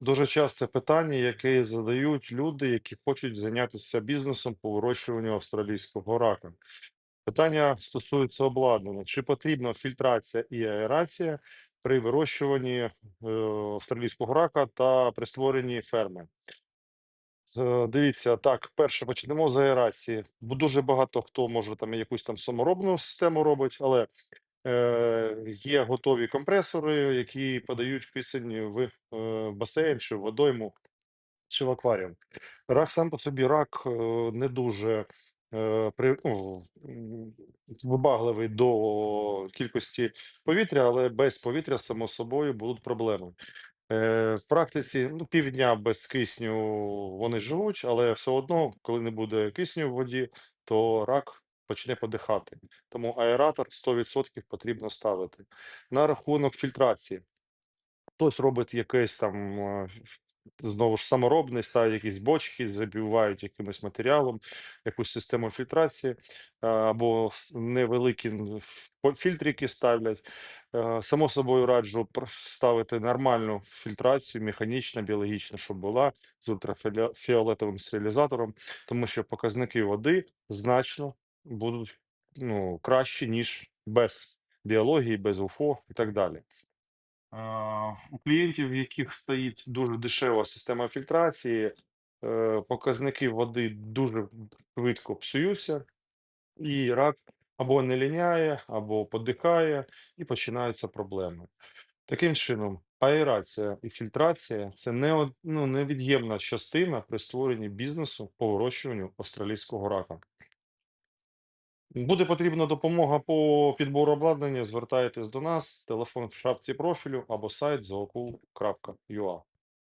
Дуже часте питання, яке задають люди, які хочуть зайнятися бізнесом по вирощуванню австралійського рака. Питання стосується обладнання: чи потрібна фільтрація і аерація при вирощуванні е, австралійського рака та при створенні ферми? Дивіться, так, перше почнемо з аерації. Бо дуже багато хто може там якусь там саморобну систему робить, але Е, є готові компресори, які подають кисень в е, басейн чи в водойму чи в акваріум. Рак сам по собі рак е, не дуже е, при, ну, вибагливий до кількості повітря, але без повітря, само собою, будуть проблеми. Е, в практиці ну, півдня без кисню вони живуть, але все одно, коли не буде кисню в воді, то рак почне подихати. Тому аератор 100% потрібно ставити. На рахунок фільтрації. Хтось робить якийсь там е, знову ж саморобний, ставить якісь бочки, забивають якимось матеріалом, якусь систему фільтрації, е, або невеликі фільтрики ставлять. Е, Само собою раджу ставити нормальну фільтрацію, механічна, біологічна, щоб була з ультрафіолетовим стерилізатором, тому що показники води значно будуть ну, кращі, ніж без біології, без УФО і так далі. У клієнтів, в яких стоїть дуже дешева система фільтрації, е, показники води дуже швидко псуються, і рак або не ліняє, або подихає, і починаються проблеми. Таким чином, аерація і фільтрація це не, ну, невід'ємна частина при створенні бізнесу по вирощуванню австралійського рака. Буде потрібна допомога по підбору обладнання, звертайтесь до нас, телефон в шапці профілю або сайт zookul.ua.